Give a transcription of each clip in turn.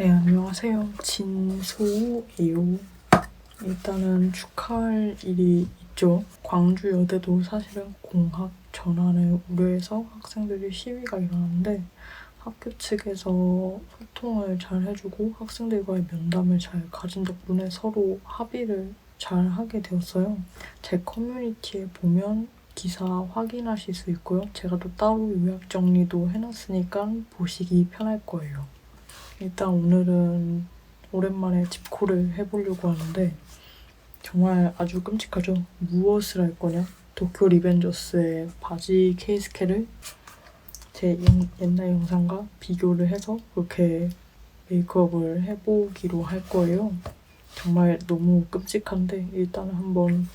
네, 안녕하세요. 진소예요. 일단은 축하할 일이 있죠. 광주 여대도 사실은 공학 전환을 우려해서 학생들이 시위가 일어났는데 학교 측에서 소통을 잘 해주고 학생들과의 면담을 잘 가진 덕분에 서로 합의를 잘 하게 되었어요. 제 커뮤니티에 보면 기사 확인하실 수 있고요. 제가 또 따로 요약 정리도 해놨으니까 보시기 편할 거예요. 일단 오늘은 오랜만에 집코를 해보려고 하는데 정말 아주 끔찍하죠. 무엇을 할 거냐? 도쿄 리벤져스의 바지 케이스케를 제 영- 옛날 영상과 비교를 해서 그렇게 메이크업을 해보기로 할 거예요. 정말 너무 끔찍한데 일단은 한번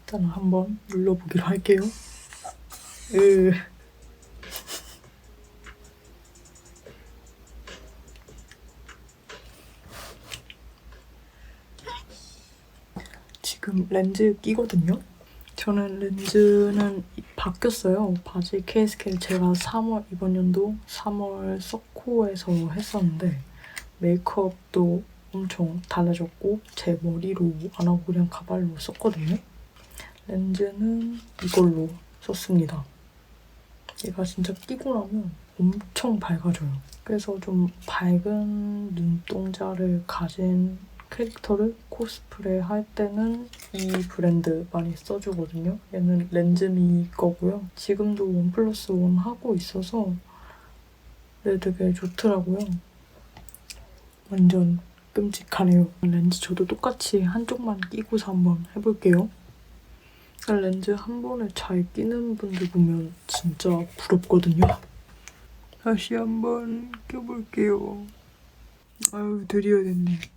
일단은 한번 눌러보기로 할게요. 으. 지금 렌즈 끼거든요. 저는 렌즈는 이- 바뀌었어요. 바지 케이스케를 제가 3월 이번 연도 3월 서코에서 했었는데 메이크업도 엄청 달라졌고 제 머리로 안 하고 그냥 가발로 썼거든요. 렌즈는 이걸로 썼습니다. 얘가 진짜 끼고 나면 엄청 밝아져요. 그래서 좀 밝은 눈동자를 가진 캐릭터를 코스프레 할 때는 이 브랜드 많이 써주거든요. 얘는 렌즈미 거고요. 지금도 원 플러스 원 하고 있어서 네, 되게 좋더라고요. 완전 끔찍하네요. 렌즈 저도 똑같이 한쪽만 끼고서 한번 해볼게요. 렌즈 한 번에 잘 끼는 분들 보면 진짜 부럽거든요. 다시 한번 껴볼게요. 아유, 드디어 됐네.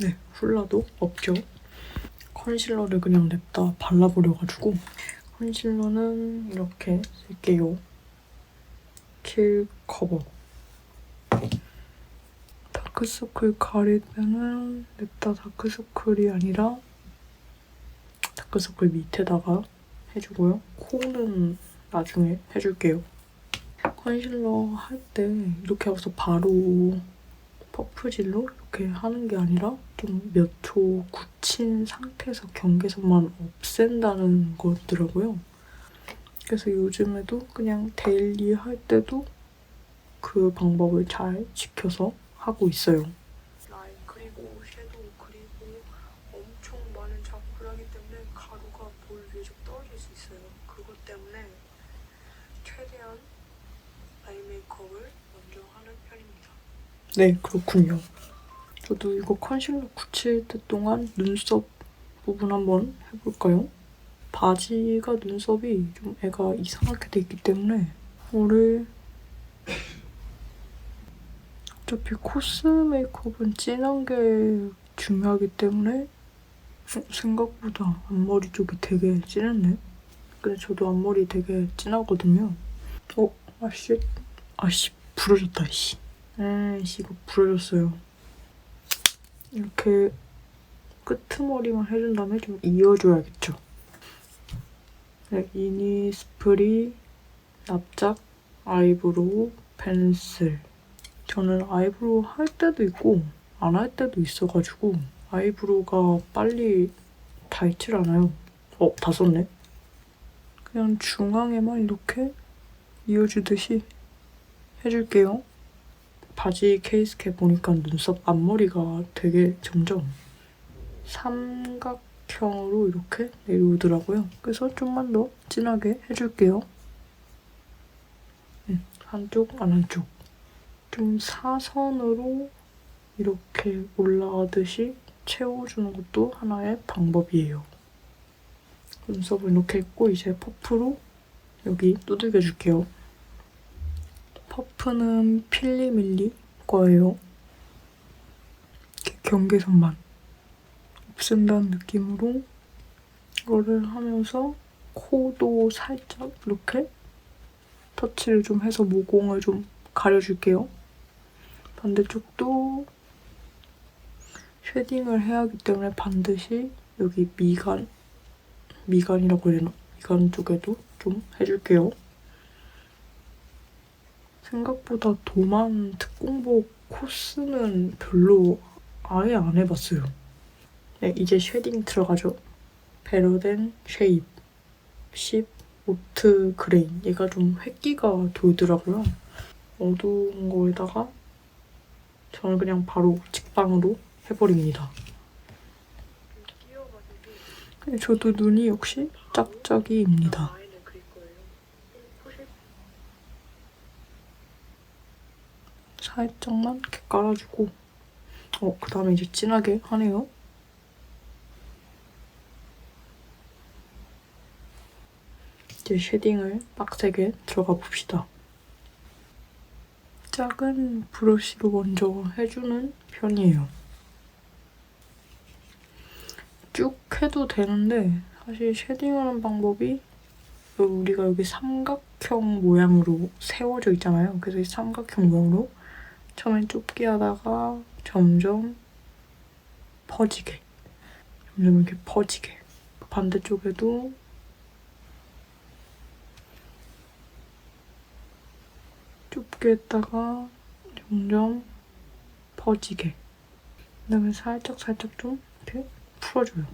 네, 훌라도 없죠. 컨실러를 그냥 냅다 발라버려가지고 컨실러는 이렇게 쓸게요. 킬 커버. 다크서클 가릴 때는 냅다 다크서클이 아니라 다크서클 밑에다가 해주고요. 코는 나중에 해줄게요. 컨실러 할 때 이렇게 와서 바로 퍼프질로 이렇게 하는 게 아니라 좀 몇 초 굳힌 상태에서 경계선만 없앤다는 거더라고요. 그래서 요즘에도 그냥 데일리 할 때도 그 방법을 잘 지켜서 하고 있어요. 라인 그리고 섀도우 그리고 엄청 많은 작업을 때문에 가루가 볼 위에 좀 떨어질 수 있어요. 그것 때문에 최대한 아이 메이크업을 먼저 하는 편입니다. 네, 그렇군요. 저도 이거 컨실러 굳힐 때 동안 눈썹 부분 한번 해볼까요? 바지가 눈썹이 좀 애가 이상하게 돼 있기 때문에 오늘 어차피 코스 메이크업은 진한 게 중요하기 때문에 어, 생각보다 앞머리 쪽이 되게 진했네. 근데 저도 앞머리 되게 진하거든요. 어, 아씨, 아씨, 부러졌다, 씨. 에이씨, 이거 부러졌어요. 이렇게 끄트머리만 해준 다음에 좀 이어줘야겠죠. 네, 이니스프리, 납작, 아이브로우, 펜슬. 저는 아이브로우 할 때도 있고 안 할 때도 있어가지고 아이브로우가 빨리 닳질 않아요. 어, 다 썼네. 그냥 중앙에만 이렇게 이어주듯이 해줄게요. 바지 케이스캡 보니까 눈썹 앞머리가 되게 점점 삼각형으로 이렇게 내려오더라고요. 그래서 좀만 더 진하게 해줄게요. 음, 한쪽, 안 한쪽. 좀 사선으로 이렇게 올라가듯이 채워주는 것도 하나의 방법이에요. 눈썹을 이렇게 했고 이제 퍼프로 여기 두들겨 줄게요. 퍼프는 필리밀리 거예요. 경계선만 없앤다는 느낌으로 이거를 하면서 코도 살짝 이렇게 터치를 좀 해서 모공을 좀 가려줄게요. 반대쪽도 쉐딩을 해야 하기 때문에 반드시 여기 미간, 미간이라고 해야 되나? 미간 쪽에도 좀 해줄게요. 생각보다 도만 특공복 코스는 별로 아예 안 해봤어요. 네, 이제 쉐딩 들어가죠. 베러덴 쉐입 10 오트 그레인. 얘가 좀 획기가 돌더라고요. 어두운 거에다가 저는 그냥 바로 직방으로 해버립니다. 저도 눈이 역시 짝짝이입니다. 살짝만 이렇게 깔아주고 어, 그 다음에 이제 진하게 하네요. 이제 쉐딩을 빡세게 들어가 봅시다. 작은 브러쉬로 먼저 해주는 편이에요. 쭉 해도 되는데 사실 쉐딩하는 방법이 우리가 여기 삼각형 모양으로 세워져 있잖아요. 그래서 이 삼각형 모양으로 처음엔 좁게 하다가 점점 퍼지게 점점 이렇게 퍼지게 반대쪽에도 좁게 했다가 점점 퍼지게 그 다음에 살짝 살짝 좀 이렇게 풀어줘요.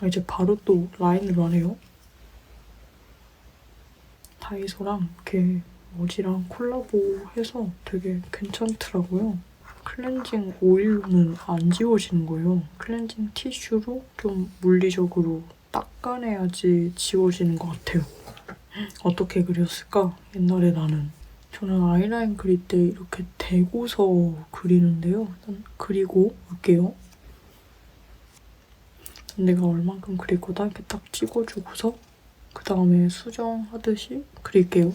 아, 이제 바로 또 라인으로 하네요. 다이소랑 이렇게 머지랑 콜라보해서 되게 괜찮더라고요. 클렌징 오일로는 안 지워지는 거예요. 클렌징 티슈로 좀 물리적으로 닦아내야지 지워지는 것 같아요. 어떻게 그렸을까? 옛날에 나는. 저는 아이라인 그릴 때 이렇게 대고서 그리는데요. 일단 그리고 올게요. 내가 얼만큼 그릴 거다 이렇게 딱 찍어주고서 그 다음에 수정하듯이 그릴게요.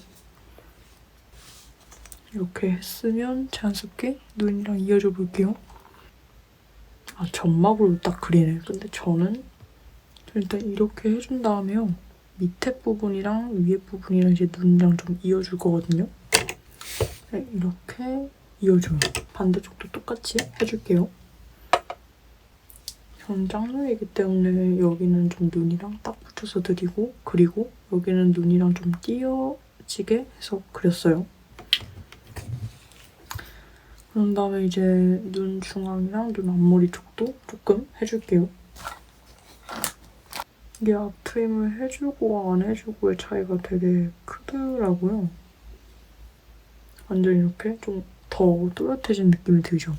이렇게 했으면 자연스럽게 눈이랑 이어져 볼게요. 아, 점막으로 딱 그리네. 근데 저는 일단 이렇게 해준 다음에요. 밑에 부분이랑 위에 부분이랑 이제 눈이랑 좀 이어줄 거거든요. 네, 이렇게 이어줘요. 반대쪽도 똑같이 해줄게요. 전 짱눈이기 때문에 여기는 좀 눈이랑 딱 붙여서 드리고 그리고 여기는 눈이랑 좀 띄어지게 해서 그렸어요. 그런 다음에 이제 눈 중앙이랑 눈 앞머리 쪽도 조금 해줄게요. 이게 앞트임을 해주고 안 해주고의 차이가 되게 크더라고요. 완전 이렇게 좀 더 또렷해진 느낌이 들죠?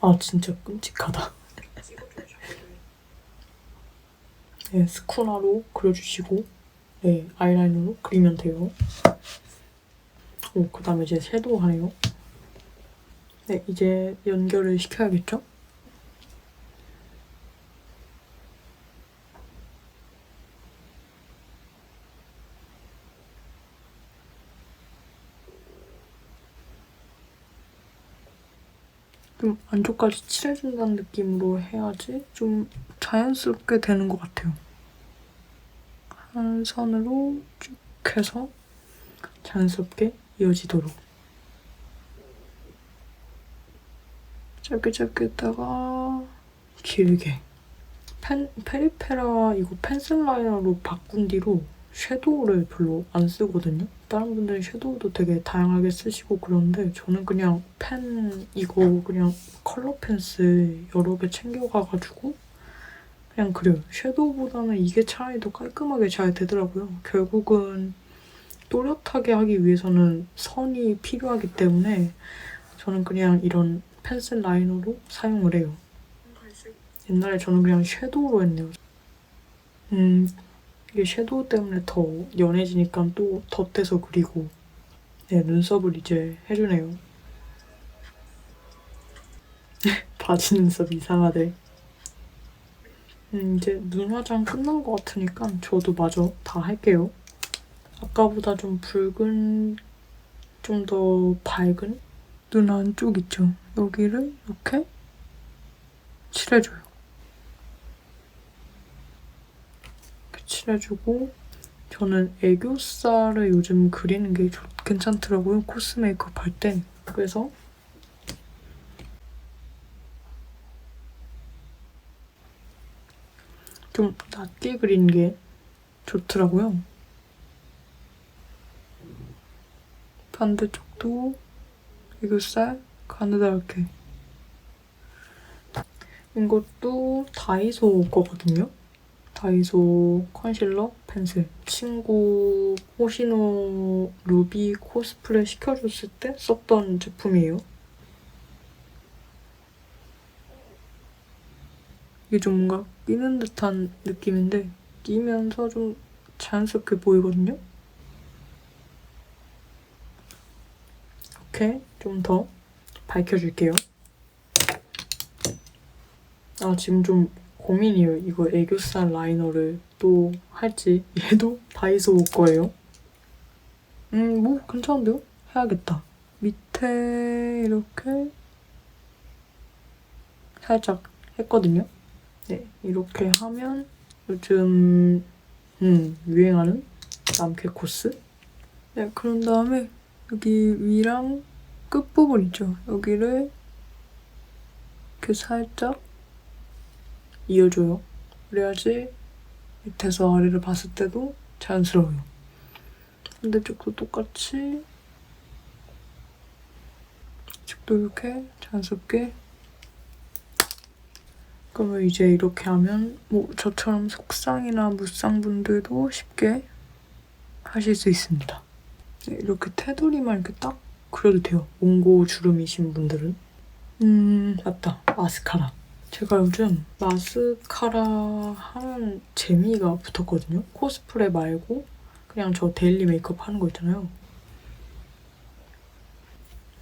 아 진짜 끔찍하다. 네, 스쿠나로 그려주시고 네, 아이라이너로 그리면 돼요. 오, 그 다음에 이제 섀도우 하네요. 네, 이제 연결을 시켜야겠죠? 좀 안쪽까지 칠해준다는 느낌으로 해야지 좀 자연스럽게 되는 것 같아요. 한 선으로 쭉 해서 자연스럽게 이어지도록 짧게 짧게 했다가 길게 펜, 페리페라 이거 펜슬 라이너로 바꾼 뒤로 섀도우를 별로 안 쓰거든요. 다른 분들은 섀도우도 되게 다양하게 쓰시고 그런데 저는 그냥 펜 이거 그냥 컬러 펜슬 여러 개 챙겨가가지고 그냥 그래요. 섀도우보다는 이게 차라리 더 깔끔하게 잘 되더라고요. 결국은 또렷하게 하기 위해서는 선이 필요하기 때문에 저는 그냥 이런 펜슬 라이너로 사용을 해요. 옛날에 저는 그냥 섀도우로 했네요. 음, 이게 섀도우 때문에 더 연해지니까 또 덧대서 그리고 네, 눈썹을 이제 해주네요. 바지 눈썹 이상하대. 음, 이제 눈 화장 끝난 것 같으니까 저도 마저 다 할게요. 아까보다 좀 붉은, 좀 더 밝은 눈 안쪽 있죠? 여기를 이렇게 칠해줘요. 이렇게 칠해주고 저는 애교살을 요즘 그리는 게 좋, 괜찮더라고요. 코스 메이크업 할 때. 그래서 좀 낮게 그리는 게 좋더라고요. 반대쪽도 애교살 가느다랗게. 이것도 다이소 거거든요. 다이소 컨실러 펜슬. 친구 호시노 루비 코스프레 시켜줬을 때 썼던 제품이에요. 이게 좀 뭔가 끼는 듯한 느낌인데 끼면서 좀 자연스럽게 보이거든요. 이렇게 좀 더 밝혀줄게요. 아 지금 좀 고민이에요. 이거 애교살 라이너를 또 할지 얘도 다이소 거예요. 음 뭐 괜찮은데요? 해야겠다. 밑에 이렇게 살짝 했거든요. 네 이렇게 하면 요즘 음 유행하는 남캐 코스. 네 그런 다음에 여기 위랑 끝부분 있죠. 여기를 이렇게 살짝 이어줘요. 그래야지 밑에서 아래를 봤을 때도 자연스러워요. 반대쪽도 똑같이 이쪽도 이렇게 자연스럽게 그러면 이제 이렇게 하면 뭐 저처럼 속상이나 무쌍 분들도 쉽게 하실 수 있습니다. 네, 이렇게 테두리만 이렇게 딱 그려도 돼요. 몽고 주름이신 분들은. 음 맞다 마스카라. 제가 요즘 마스카라 하는 재미가 붙었거든요. 코스프레 말고 그냥 저 데일리 메이크업 하는 거 있잖아요.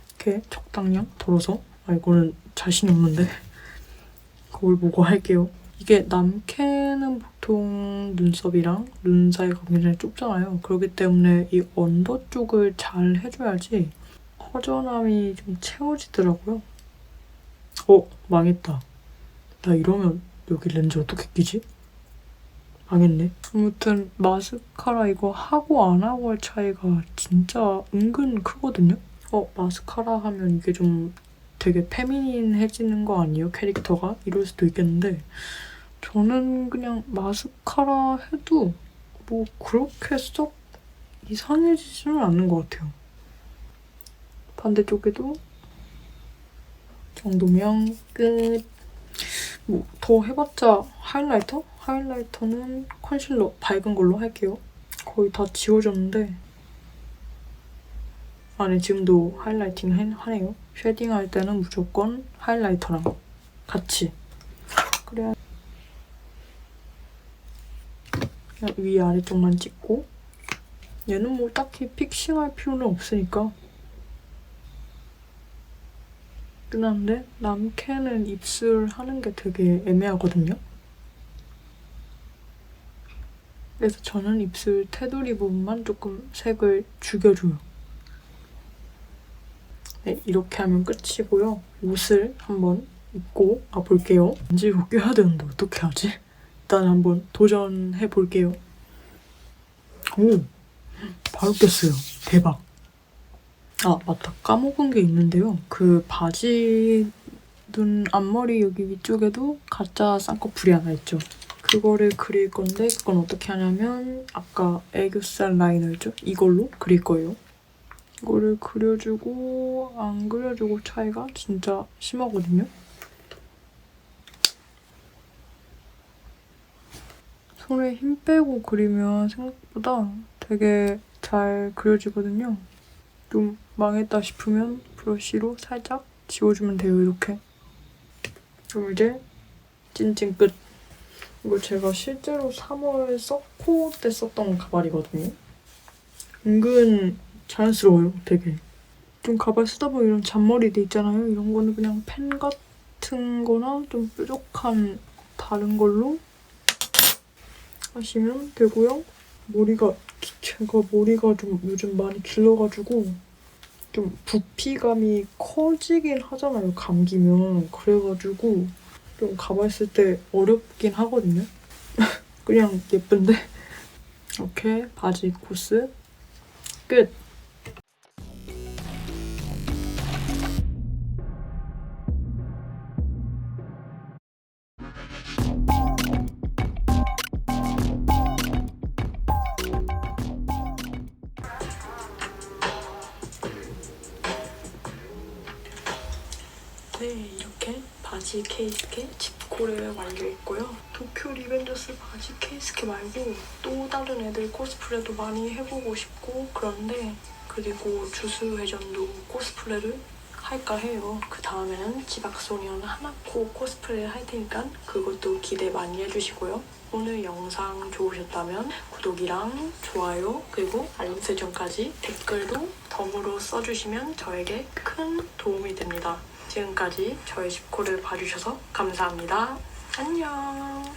이렇게 적당량 덜어서 아 이거는 자신이 없는데 거울 보고 할게요. 이게 남캐는 보통 눈썹이랑 눈 사이가 굉장히 좁잖아요. 그렇기 때문에 이 언더 쪽을 잘 해줘야지 허전함이 좀 채워지더라고요. 어 망했다. 나 이러면 여기 렌즈 어떻게 끼지? 망했네. 아무튼 마스카라 이거 하고 안 하고의 차이가 진짜 은근 크거든요. 어 마스카라 하면 이게 좀 되게 페미닌해지는 거 아니에요? 캐릭터가? 이럴 수도 있겠는데 저는 그냥 마스카라 해도 뭐 그렇게 썩 이상해지지는 않는 것 같아요. 반대쪽에도 정도면 끝. 뭐 더 해봤자 하이라이터? 하이라이터는 컨실러 밝은 걸로 할게요. 거의 다 지워졌는데 안에 지금도 하이라이팅 해- 하네요. 쉐딩 할 때는 무조건 하이라이터랑 같이 그래야 위 아래쪽만 찍고 얘는 뭐 딱히 픽싱할 필요는 없으니까 끝났는데 남캐는 입술 하는 게 되게 애매하거든요. 그래서 저는 입술 테두리 부분만 조금 색을 죽여줘요. 네, 이렇게 하면 끝이고요. 옷을 한번 입고 가볼게요. 왠지 이거 껴야 되는데 어떻게 하지? 일단 한번 도전해 볼게요. 오, 바로 꼈어요. 대박. 아 맞다. 까먹은 게 있는데요. 그 바지 눈 앞머리 여기 위쪽에도 가짜 쌍꺼풀이 하나 있죠. 그거를 그릴 건데 그건 어떻게 하냐면 아까 애교살 라이너 있죠? 이걸로 그릴 거예요. 이거를 그려주고 안 그려주고 차이가 진짜 심하거든요. 손에 힘 빼고 그리면 생각보다 되게 잘 그려지거든요 좀 망했다 싶으면 브러쉬로 살짝 지워주면 돼요, 이렇게. 그럼 이제 찐찐 끝. 이거 제가 실제로 3월 서코 때 썼던 가발이거든요. 은근 자연스러워요, 되게. 좀 가발 쓰다 보면 이런 잔머리들 있잖아요. 이런 거는 그냥 펜 같은 거나 좀 뾰족한 다른 걸로 하시면 되고요. 머리가 제가 머리가 좀 요즘 많이 길러가지고 좀 부피감이 커지긴 하잖아요. 감기면 그래가지고 좀쓸때 어렵긴 하거든요. 그냥 예쁜데 이렇게 바지 코스 끝. 케이스케 말고 또 다른 애들 코스프레도 많이 해보고 싶고 그런데 그리고 주스회전도 코스프레를 할까 해요. 그 다음에는 지박소년 하나코 코스프레 할 테니까 그것도 기대 많이 해주시고요. 오늘 영상 좋으셨다면 구독이랑 좋아요 그리고 알림 설정까지 댓글도 덤으로 써주시면 저에게 큰 도움이 됩니다. 지금까지 저의 집코를 봐주셔서 감사합니다. 안녕.